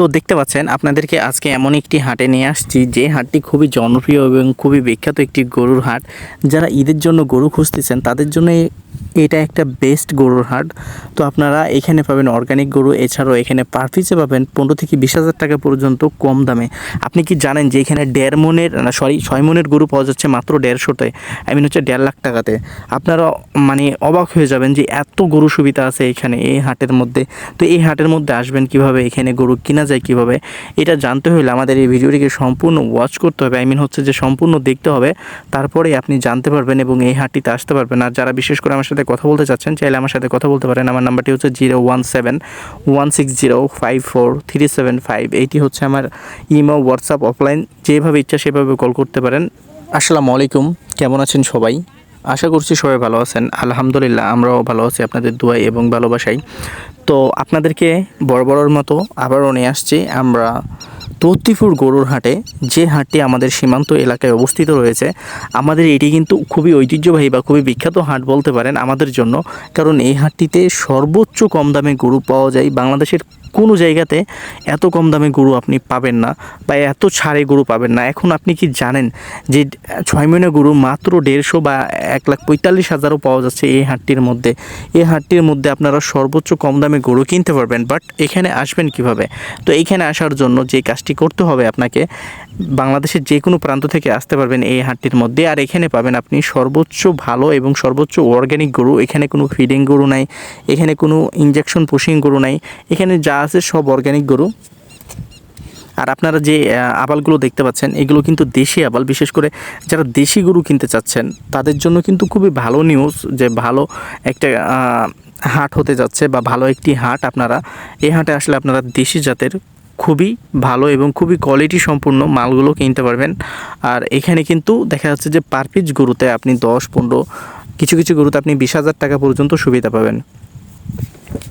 তো দেখতে পাচ্ছেন, আপনাদেরকে আজকে এমন একটি হাটে নিয়ে আসছি। যে হাটটি খুবই জনপ্রিয় এবং খুবই বিখ্যাত একটি গরুর হাট। যারা ঈদের জন্য গরু খুঁজতেছেন, তাদের জন্য এটা একটা বেস্ট গরুর হাট। তো আপনারা এখানে পাবেন অর্গানিক গরু, এছাড়াও এখানে পার পিসে পাবেন পনেরো থেকে বিশ হাজার টাকা পর্যন্ত কম দামে। আপনি কি জানেন যে এখানে দেড় মনের সরি ছয় মনের গরু পাওয়া যাচ্ছে মাত্র দেড়শোতে? আই মিন হচ্ছে দেড় লাখ টাকাতে। আপনারা মানে অবাক হয়ে যাবেন যে এত গরু সুবিধা আছে এখানে, এই হাটের মধ্যে। তো এই হাটের মধ্যে আসবেন কীভাবে? এখানে গরু কিনা যায় কীভাবে? এটা জানতে হলে আমাদের এই ভিডিওটিকে সম্পূর্ণ ওয়াচ করতে হবে। আই মিন হচ্ছে যে সম্পূর্ণ দেখতে হবে। তারপরে আপনি জানতে পারবেন এবং এই হাটটিতে আসতে পারবেন। আর যারা বিশেষ করে আমার সাথে কথা বলতে চাচ্ছেন, চাইলে আমার সাথে কথা বলতে পারেন। আমার নাম্বারটি হচ্ছে zero one seven one six zero five four three seven five eighty হচ্ছে আমার ইমো হোয়াটসঅ্যাপ অফলাইন যেভাবে ইচ্ছা সেভাবে কল করতে পারেন। আসসালামু আলাইকুম। কেমন আছেন সবাই? আশা করছি সবাই ভালো আছেন। আলহামদুলিল্লাহ, আমরাও ভালো আছি আপনাদের দোয়াই এবং ভালোবাসাই তো আপনাদেরকে বড় বড়র মতো আবারও নিয়ে আসছি আমরা তত্তিপুর গরুর হাটে। যে হাটটি আমাদের সীমান্ত এলাকায় অবস্থিত রয়েছে, আমাদের এটি কিন্তু খুবই ঐতিহ্যবাহী বা খুবই বিখ্যাত হাট বলতে পারেন আমাদের জন্য। কারণ এই হাটটিতে সর্বোচ্চ কম দামে গরু পাওয়া যায় বাংলাদেশের কোনো জায়গাতে এত কম দামে গরু আপনি পাবেন না বা এত ছাড়ে গরু পাবেন না। এখন আপনি কি জানেন যে ছয় মহিনা গরু মাত্র দেড়শো বা এক লাখ পঁয়তাল্লিশ হাজারও পাওয়া যাচ্ছে এই হাটটির মধ্যে। এই হাটটির মধ্যে আপনারা সর্বোচ্চ কম দামে গরু কিনতে পারবেন, বাট এখানে আসবেন কীভাবে? তো এইখানে আসার জন্য যে কাজটি করতে হবে আপনাকে, বাংলাদেশের যে কোনো প্রান্ত থেকে আসতে পারবেন এই হাটটির মধ্যে। আর এখানে পাবেন আপনি সর্বোচ্চ ভালো এবং সর্বোচ্চ অর্গ্যানিক গরু। এখানে কোনো ফিডিং গরু নাই, এখানে কোনো ইঞ্জেকশন পুশিং গরু নাই, এখানে যা আছে সব অর্গ্যানিক গরু। আর আপনারা যে আবালগুলো দেখতে পাচ্ছেন, এগুলো কিন্তু দেশি আবাল। বিশেষ করে যারা দেশি গরু কিনতে চাচ্ছেন, তাদের জন্য কিন্তু খুবই ভালো নিউজ যে ভালো একটা হাট হতে যাচ্ছে বা ভালো একটি হাট আপনারা, এই হাটে আসলে আপনারা দেশি জাতের খুবই ভালো এবং খুবই কোয়ালিটি সম্পূর্ণ মালগুলো কিনতে পারবেন। আর এখানে কিন্তু দেখা যাচ্ছে যে পার পিস গরুতে আপনি দশ, পনেরো, কিছু কিছু গরুতে আপনি বিশ হাজার টাকা পর্যন্ত সুবিধা পাবেন।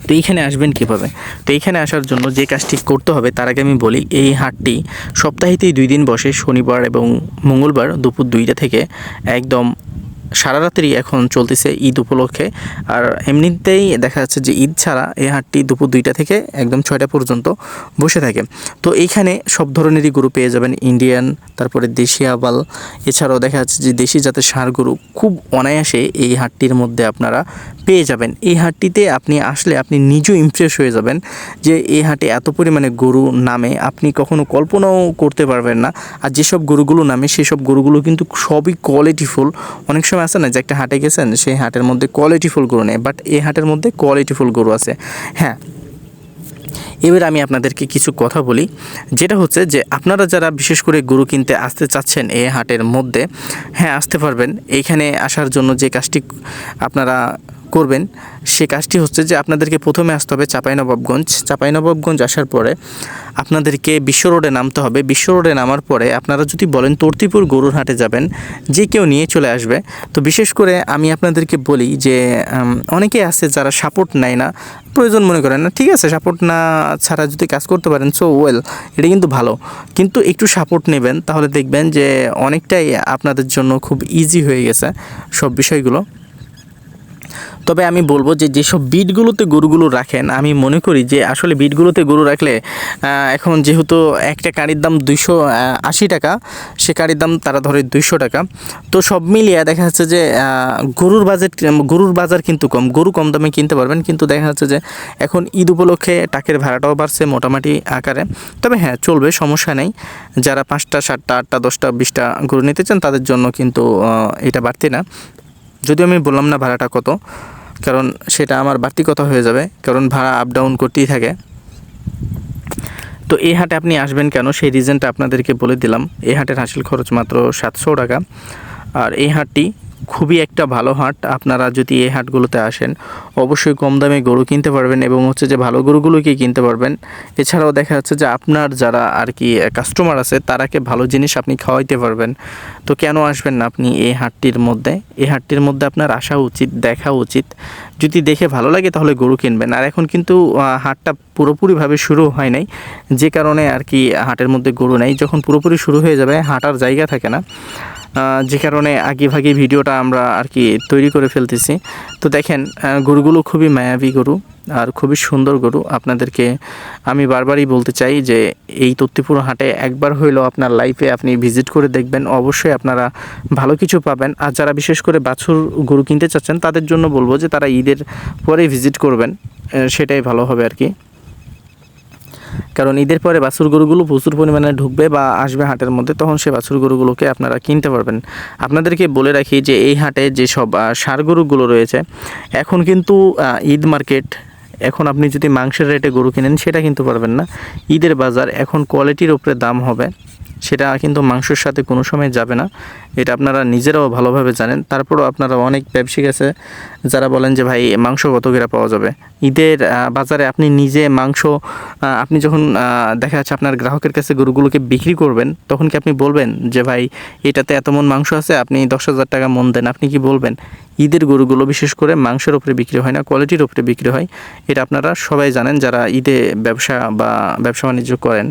তো এইখানে আসবেন কীভাবে? তো এইখানে আসার জন্য যে কাজটি করতে হবে, তার আগে আমি বলি, এই হাটটি সপ্তাহেতেই দুই দিন বসে, শনিবার এবং মঙ্গলবার দুপুর দুইটা থেকে একদম সারা রাত্রি এখন চলতেছে ঈদ উপলক্ষে। আর এমনিতেই দেখা যাচ্ছে যে ঈদ ছাড়া এই হাটটি দুপুর দুইটা থেকে একদম ছয়টা পর্যন্ত বসে থাকে। তো এইখানে সব ধরনেরই গরু পেয়ে যাবেন, ইন্ডিয়ান, তারপরে দেশি আবাল। এছাড়াও দেখা যাচ্ছে যে দেশি জাতের ষাঁড় গরু খুব অনায়াসে এই হাটটির মধ্যে আপনারা পেয়ে যাবেন। এই হাটটিতে আপনি আসলে আপনি নিজেও ইমপ্রেস হয়ে যাবেন যে এই হাটে এত পরিমাণে গরু নামে আপনি কখনো কল্পনাও করতে পারবেন না। আর যেসব গরুগুলো নামে সেসব গরুগুলো কিন্তু সবই কোয়ালিটিফুল অনেক সময় আছে না যে একটা হাটে গেছেন, সেই হাটের মধ্যে কোয়ালিটি ফুল গরু নেই বাট এই হাটের মধ্যে কোয়ালিটি ফুল গরু আছে। হ্যাঁ এবার আমি আপনাদেরকে কিছু কথা বলি, যেটা হচ্ছে যে আপনারা যারা বিশেষ করে গরু কিনতে আসতে চাচ্ছেন এই হাটের মধ্যে হ্যাঁ আসতে পারবেন। এইখানে আসার জন্য যে কাজটি আপনারা করবেন সে কাজটি হচ্ছে যে আপনাদেরকে প্রথমে আসতে হবে চাঁপাইনবাবগঞ্জ। চাঁপাইনবাবগঞ্জ আসার পরে আপনাদেরকে বিশ্ব রোডে নামতে হবে। বিশ্ব রোডে নামার পরে আপনারা যদি বলেন তর্তিপুর গরুর হাটে যাবেন যে কেউ নিয়ে চলে আসবে। তো বিশেষ করে আমি আপনাদেরকে বলি যে উম, অনেকেই আছে যারা সাপোর্ট নেয় না। প্রয়োজন মনে করেন না ঠিক আছে সাপোর্ট না ছাড়া যদি কাজ করতে পারেন সো ওয়েল এটা কিন্তু ভালো। কিন্তু একটু সাপোর্ট নেবেন তাহলে দেখবেন যে অনেকটাই আপনাদের জন্য খুব ইজি হয়ে গেছে সব বিষয়গুলো। তবে আমি বলব যে যেসব বিটগুলোতে গরুগুলো রাখেন, আমি মনে করি যে আসলে বিটগুলোতে গরু রাখলে এখন যেহেতু একটা কারির দাম দুইশো আশি টাকা, সে কারির দাম তারা ধরে দুইশো টাকা। তো সব মিলিয়ে দেখা যাচ্ছে যে গরুর বাজেট, গরুর বাজার কিন্তু কম, গরু কম দামে কিনতে পারবেন, কিন্তু দেখা যাচ্ছে যে এখন ঈদ উপলক্ষে টাকের ভাড়াটাও বাড়ছে মোটামুটি আকারে। তবে হ্যাঁ চলবে, সমস্যা নেই। যারা পাঁচটা, সাতটা, আটটা, দশটা, বিশটা গরু নিতে চান, তাদের জন্য কিন্তু এটা বাড়তি না। যদিও আমি বললাম না ভাড়াটা কত কারণ সেটা আমার বাড়তি কথা হয়ে যাবে, কারণ ভাড়া আপ ডাউন করতেই থাকে। তো এই হাটে আপনি আসবেন কেন? সেই রিজনটা আপনাদেরকে বলে দিলাম। এই হাটের হাসিল খরচ মাত্র সাতশো টাকা। আর এই হাটটি খুবই একটা ভালো হাট। আপনারা যদি এই হাটগুলোতে আসেন, অবশ্যই কম দামে গরু কিনতে পারবেন এবং হচ্ছে যে ভালো গরুগুলোকে কিনতে পারবেন। এছাড়াও দেখা যাচ্ছে যে আপনার যারা আর কি কাস্টমার আছে, তারাকে ভালো জিনিস আপনি খাওয়াইতে পারবেন। তো কেন আসবেন না আপনি এই হাটটির মধ্যে? এই হাটটির মধ্যে আপনার আসা উচিত, দেখা উচিত। যদি দেখে ভালো লাগে তাহলে গরু কিনবেন। আর এখন কিন্তু হাটটা পুরোপুরিভাবে শুরু হয় নাই। যে কারণে আর কি হাটের মধ্যে গরু নেই। যখন পুরোপুরি শুরু হয়ে যাবে হাঁটার জায়গা থাকে না। যে কারণে আগে ভাগে ভিডিওটা আমরা আর কি তৈরি করে ফেলতেছি। তো দেখেন গরুগুলো খুবই মায়াবী গরু আর খুবই সুন্দর গরু। আপনাদেরকে আমি বারবারই বলতে চাই যে এই তত্ত্বপুর হাটে একবার হইলেও আপনার লাইফে আপনি ভিজিট করে দেখবেন। অবশ্যই আপনারা ভালো কিছু পাবেন। আর যারা বিশেষ করে বাছুর গরু কিনতে চাচ্ছেন, তাদের জন্য বলব যে তারা ঈদের পরে ভিজিট করবেন। সেটাই ভালো হবে আর কি। কারণ ঈদের পরে বাছুর গরুগুলো প্রচুর পরিমাণে ঢুকবে বা আসবে হাটের মধ্যে, তখন সে বাছুর গরুগুলোকে আপনারা কিনতে পারবেন। আপনাদেরকে বলে রাখি যে এই হাটে যেসব সার গরুগুলো রয়েছে, এখন কিন্তু ঈদ মার্কেট, এখন আপনি যদি মাংসের রেটে গরু কিনেন, সেটা কিন্তু পারবেন না। ঈদের বাজার এখন কোয়ালিটির উপরে দাম হবে। সেটা কিন্তু মাংসের সাথে কোনো সময় যাবে না। এটা আপনারা নিজেরাও ভালোভাবে জানেন। তারপরও আপনারা অনেক ব্যবসায়ী আছে যারা বলেন যে, ভাই, মাংস কত করে পাওয়া যাবে? ঈদের বাজারে আপনি নিজে মাংস আপনি যখন দেখা যাচ্ছে আপনার গ্রাহকের কাছে গরুগুলোকে বিক্রি করবেন, তখন কি আপনি বলবেন যে, ভাই, এটাতে এত মন মাংস আছে, আপনি দশ হাজার টাকা মন দেন। আপনি কি বলবেন? ঈদের গরুগুলো বিশেষ করে মাংসের ওপরে বিক্রি হয় না, কোয়ালিটির উপরে বিক্রি হয়। এটা আপনারা সবাই জানেন যারা ঈদে ব্যবসা বা ব্যবসা বাণিজ্য করেন।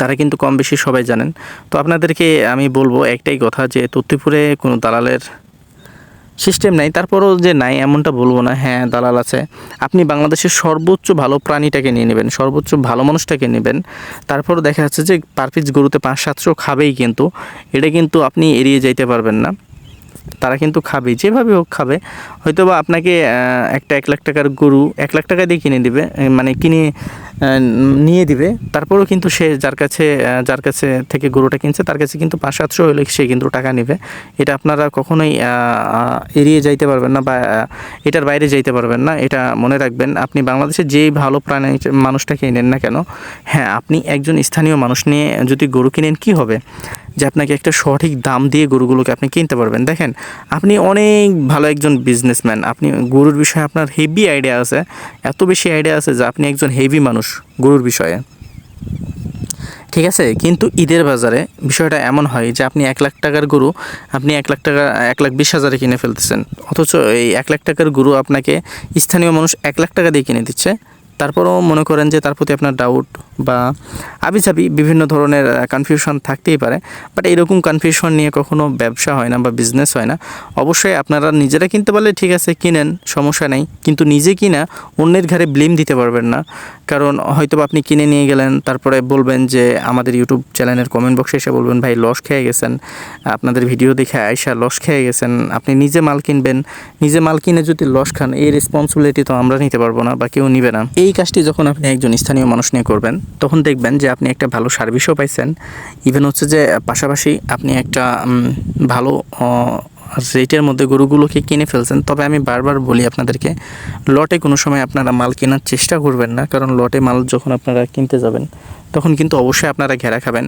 তারা কিন্তু কম বেশি সবাই জানেন। তো আপনাদেরকে আমি বলব একটাই কথা যে তত্ত্বপুরে কোনো দালালের সিস্টেম নাই, তারপরও যে নাই এমনটা বলব না। হ্যাঁ দালাল আছে। আপনি বাংলাদেশের সর্বোচ্চ ভালো প্রাণীটাকে নিয়ে নেবেন, সর্বোচ্চ ভালো মানুষটাকে নেবেন। তারপর দেখা যাচ্ছে যে পার পিস গরুতে পাঁচ সাতশো খাবেই কিন্তু। এটা কিন্তু আপনি এড়িয়ে যাইতে পারবেন না। তারা কিন্তু খাবেই যেভাবে হোক খাবে। হয়তো বা আপনাকে একটা এক লাখ টাকার গরু এক লাখ টাকা দিয়ে কিনে দিবে মানে কিনে নিয়ে দিবে। তারপরেও কিন্তু সে যার কাছে যার কাছে থেকে গরুটা কিনছে, তার কাছে কিন্তু পাঁচ সাতশো হলে সে কিন্তু টাকা নেবে। এটা আপনারা কখনোই এড়িয়ে যাইতে পারবেন না বা এটার বাইরে যাইতে পারবেন না। এটা মনে রাখবেন, আপনি বাংলাদেশে যেই ভালো প্রাণী মানুষটাকে নেন না কেন হ্যাঁ আপনি একজন স্থানীয় মানুষ নিয়ে যদি গরু কিনেন, কি হবে? যে আপনাকে একটা সঠিক দাম দিয়ে গরুগুলোকে আপনি কিনতে পারবেন। দেখেন, আপনি অনেক ভালো একজন বিজনেসম্যান আপনি গরুর বিষয়ে আপনার হেভি আইডিয়া আছে, এত বেশি আইডিয়া আছে যে আপনি একজন হেভি মানুষ গরুর বিষয়ে। ঠিক আছে? কিন্তু ঈদের বাজারে বিষয়টা এমন হয় যে আপনি এক লাখ টাকার গরু, আপনি এক লাখ টাকা, এক লাখ বিশ হাজারে কিনে ফেলতেছেন। অথচ এই এক লাখ টাকার গরু আপনাকে স্থানীয় মানুষ এক লাখ টাকা দিয়ে কিনে দিচ্ছে। তারপরেও মনে করেন যে তার প্রতি আপনার ডাউট বা আবিচাবি বিভিন্ন ধরনের কনফিউশন থাকতেই পারে। বাট এরকম কনফিউশন নিয়ে কখনো ব্যবসা হয় না বা বিজনেস হয় না। অবশ্যই আপনারা নিজেরা কিনতে পারলে ঠিক আছে, কিনেন, সমস্যা নেই। কিন্তু নিজে কিনা অন্যের ঘাড়ে ব্লেম দিতে পারবেন না। কারণ হয়তো আপনি কিনে নিয়ে গেলেন, তারপরে বলবেন যে আমাদের ইউটিউব চ্যানেলের কমেন্ট বক্সে এসে বলবেন, ভাই লস খেয়ে গেছেন। আপনাদের ভিডিও দেখে আয়সা লস খেয়ে গেছেন। আপনি নিজে মাল কিনবেন। নিজে মাল কিনে যদি লস খান, এই রেসপন্সিবিলিটি তো আমরা নিতে পারব না বা কেউ নিবে না। এই কাজটি যখন আপনি একজন স্থানীয় মানুষ নিয়ে করবেন তখন দেখবেন যে আপনি একটা ভালো সার্ভিসও পাইছেন। ইভেন হচ্ছে যে পাশাপাশি আপনি একটা ভালো রেটের মধ্যে গরুগুলোকে কিনে ফেলছেন। তবে আমি বারবার বলি আপনাদেরকে, লটে কোনো সময় আপনারা মাল কেনার চেষ্টা করবেন না। কারণ লটে মাল যখন আপনারা কিনতে যাবেন, তখন কিন্তু অবশ্যই আপনারা ঘেরা খাবেন।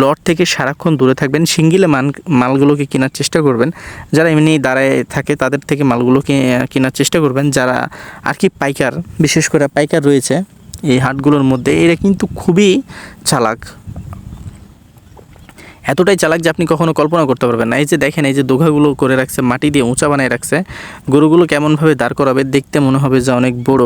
লট থেকে সারাক্ষণ দূরে থাকবেন সিঙ্গিলে মান, মালগুলোকে কেনার চেষ্টা করবেন। যারা এমনি দাঁড়ায় থাকে, তাদের থেকে মালগুলোকে কেনার চেষ্টা করবেন। যারা আর কি পাইকার, বিশেষ করে পাইকার রয়েছে এই হাটগুলোর মধ্যে, এরা কিন্তু খুবই চালাক। এতটাই চালাক যে আপনি কখনো কল্পনা করতে পারবেন না। এই যে দেখেন, এই যে দোঘাগুলো করে রাখছে, মাটি দিয়ে উঁচা বানায় রাখছে, গরুগুলো কেমনভাবে দাঁড় করাবে দেখতে মনে হবে যে অনেক বড়।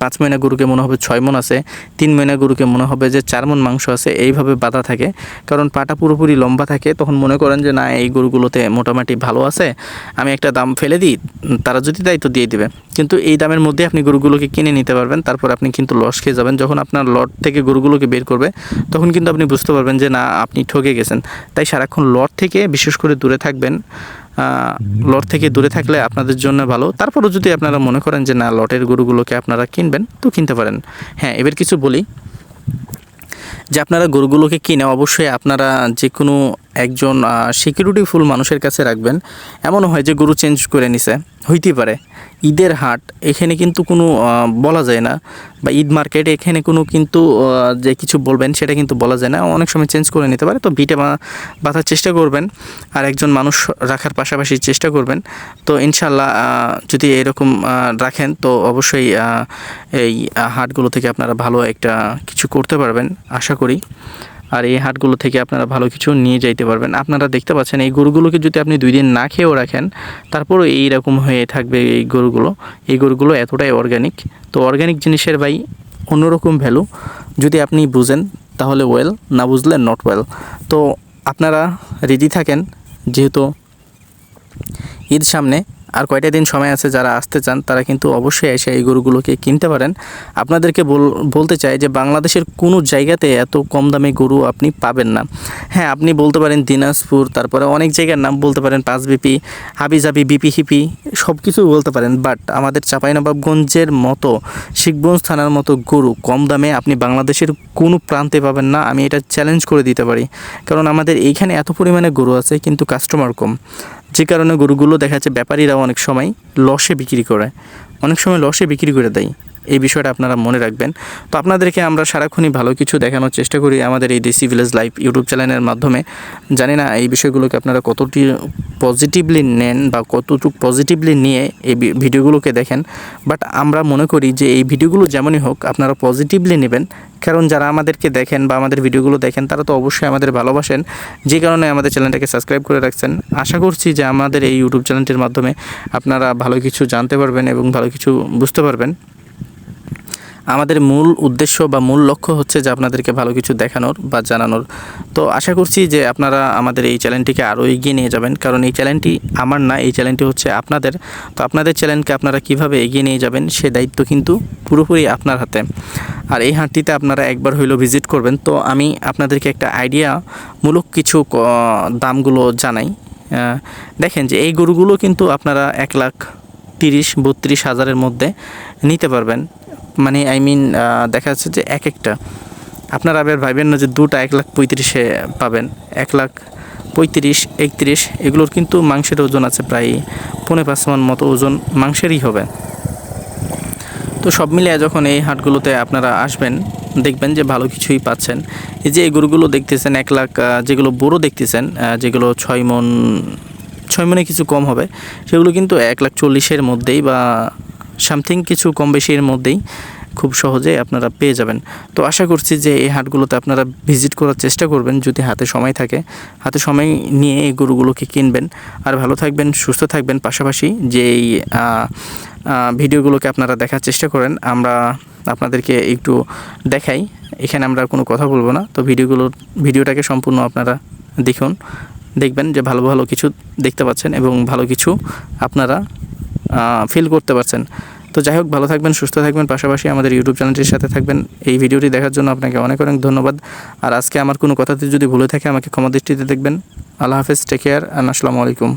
পাঁচ মহিনা গরুকে মনে হবে ছয় মন আছে, তিন মহিনা গরুকে মনে হবে যে চার মন মাংস আছে, এইভাবে বাঁধা থাকে। কারণ পাটা পুরোপুরি লম্বা থাকে, তখন মনে করেন যে না, এই গরুগুলোতে মোটামুটি ভালো আছে, আমি একটা দাম ফেলে দিই তারা যদি দায়িত্ব দিয়ে দিবে। কিন্তু এই দামের মধ্যে আপনি গরুগুলোকে কিনে নিতে পারবেন, তারপর আপনি কিন্তু লস খেয়ে যাবেন। যখন আপনার লট থেকে গরুগুলোকে বের করবে, তখন কিন্তু আপনি বুঝতে পারবেন যে না, আপনি ঠকে গেছেন। তাই সারাক্ষণ লট থেকে, বিশেষ করে দূরে থাকবেন লট থেকে দূরে থাকলে আপনাদের জন্য ভালো। তারপরও যদি আপনারা মনে করেন যে না, লটের গরুগুলোকে আপনারা কিনবেন, তো কিনতে পারেন। হ্যাঁ এবার কিছু বলি। যে আপনারা গরুগুলোকে কিনে অবশ্যই আপনারা যে কোনো একজন সিকিউরিটি ফুল মানুষের কাছে রাখবেন। এমনও হয় যে গরু চেঞ্জ করে নিছে। হইতে পারে। ঈদের হাট, এখানে কিন্তু কোনো বলা যায় না। বা ঈদ মার্কেট এখানে কোনো কিন্তু যে কিছু বলবেন সেটা কিন্তু বলা যায় না। অনেক সময় চেঞ্জ করে নিতে পারে, তো বিটে বাঁধার চেষ্টা করবেন। আর একজন মানুষ রাখার পাশাপাশি চেষ্টা করবেন। তো ইনশাল্লাহ যদি এরকম রাখেন, তো অবশ্যই এই হাটগুলো থেকে আপনারা ভালো একটা কিছু করতে পারবেন, আশা করি। আর এই হাটগুলো থেকে আপনারা ভালো কিছু নিয়ে যাইতে পারবেন। আপনারা দেখতে পাচ্ছেন এই গরুগুলোকে যদি আপনি দুই দিন না খেয়েও রাখেন, তারপরও এইরকম হয়ে থাকবে এই গরুগুলো। এই গরুগুলো এতটাই অর্গানিক তো অর্গানিক জিনিসের ভাই অন্যরকম ভ্যালু যদি আপনি বুঝেন, তাহলে ওয়েল না বুঝলে নট ওয়েল তো আপনারা রেডি থাকেন, যেহেতু ঈদ সামনে আর কয়টা দিন সময় আছে যারা আসতে চান, তারা কিন্তু অবশ্যই এসে এই গরুগুলোকে কিনতে পারেন। আপনাদেরকে বল- বলতে চাই যে বাংলাদেশের কোনো জায়গাতে এত কম দামে গরু আপনি পাবেন না। হ্যাঁ আপনি বলতে পারেন দিনাজপুর, তারপরে অনেক জায়গার নাম বলতে পারেন পাঁচ বিপি হাবিজাবি বিপি হিপি সব কিছু বলতে পারেন। বাট আমাদের চাঁপাইনবাবগঞ্জের মতো শিখগঞ্জ থানার মতো গরু কম দামে আপনি বাংলাদেশের কোনো প্রান্তে পাবেন না, আমি এটা চ্যালেঞ্জ করে দিতে পারি। কারণ আমাদের এইখানে এত পরিমাণে গরু আছে, কিন্তু কাস্টমার কম। যে কারণে গরুগুলো দেখা যাচ্ছে ব্যাপারীরা অনেক সময় লসে বিক্রি করে। অনেক সময় লসে বিক্রি করে দেয়। এই বিষয়টা আপনারা মনে রাখবেন। তো আপনাদেরকে আমরা সারাক্ষণই ভালো কিছু দেখানোর চেষ্টা করি আমাদের এই দেশি ভিলেজ লাইভ ইউটিউব চ্যানেলের মাধ্যমে। জানি না এই বিষয়গুলোকে আপনারা কতটি পজিটিভলি নেন বা কতটুকু পজিটিভলি নিয়ে এই ভিডিওগুলোকে দেখেন। বাট আমরা মনে করি যে এই ভিডিওগুলো যেমনই হোক, আপনারা পজিটিভলি নেবেন। কারণ যারা আমাদেরকে দেখেন বা আমাদের ভিডিওগুলো দেখেন, তারা তো অবশ্যই আমাদের ভালোবাসেন। যে কারণে আমাদের চ্যানেলটাকে সাবস্ক্রাইব করে রাখছেন। আশা করছি যে আমাদের এই ইউটিউব চ্যানেলটির মাধ্যমে আপনারা ভালো কিছু জানতে পারবেন এবং ভালো কিছু বুঝতে পারবেন। আমাদের মূল উদ্দেশ্য বা মূল লক্ষ্য হচ্ছে যে আপনাদেরকে ভালো কিছু দেখানোর বা জানানোর। তো আশা করছি যে আপনারা আমাদের এই চ্যানেলটিকে আরও এগিয়ে নিয়ে যাবেন। কারণ এই চ্যানেলটি আমার না, এই চ্যানেলটি হচ্ছে আপনাদের। তো আপনাদের চ্যানেলকে আপনারা কীভাবে এগিয়ে নিয়ে যাবেন সে দায়িত্ব কিন্তু পুরোপুরি আপনার হাতে। আর এই হাটটিতে আপনারা একবার হইলেও ভিজিট করবেন। তো আমি আপনাদেরকে একটা আইডিয়া মূলক কিছু দামগুলো জানাই। দেখেন যে এই গরুগুলো কিন্তু আপনারা এক লাখ তিরিশ, বত্রিশ হাজারের মধ্যে নিতে পারবেন। মানে আই মিন দেখা যাচ্ছে যে এক একটা। আপনারা আবার ভাবেন না যে দুটা এক লাখ পঁয়ত্রিশে পাবেন। এক লাখ পঁয়ত্রিশ, একত্রিশ, এগুলোর কিন্তু মাংসের ওজন আছে প্রায় পৌনে পাঁচ মন মতো ওজন মাংসেরই হবে। তো সব মিলিয়ে যখন এই হাটগুলোতে আপনারা আসবেন, দেখবেন যে ভালো কিছুই পাচ্ছেন। এই যে এই গরুগুলো দেখতেছেন, এক লাখ যেগুলো বড় দেখতেছেন যেগুলো ছয় মন, ছয় মনে কিছু কম হবে, সেগুলো কিন্তু এক লাখ চল্লিশের মধ্যেই বা সামথিং কিছু কম বেশির মধ্যেই খুব সহজে আপনারা পেয়ে যাবেন। তো আশা করছি যে এই হাটগুলোতে আপনারা ভিজিট করার চেষ্টা করবেন যদি হাতে সময় থাকে। হাতে সময় নিয়ে এই গরুগুলোকে কিনবেন। আর ভালো থাকবেন সুস্থ থাকবেন। পাশাপাশি যে এই আহ, আহ, ভিডিওগুলোকে আপনারা দেখার চেষ্টা করেন আমরা আপনাদেরকে একটু দেখাই। এখানে আমরা কোনো কথা বলব না। তো ভিডিওগুলো ভিডিওটাকে সম্পূর্ণ আপনারা দেখুন। দেখবেন যে ভালো ভালো কিছু দেখতে পাচ্ছেন এবং ভালো কিছু আপনারা ফিল করতে পারছেন। তো যাই হোক, ভালো থাকবেন, সুস্থ থাকবেন, পাশাপাশি আমাদের ইউটিউব চ্যানেলটির সাথে থাকবেন। এই ভিডিওটি দেখার জন্য আপনাকে অনেক অনেক ধন্যবাদ। আর আজকে আমার কোনো কথাতে যদি ভুলে থাকে, আমাকে ক্ষমা দৃষ্টিতে দেখবেন। আল্লাহ হাফেজ টেক কেয়ার আসসালামু আলাইকুম।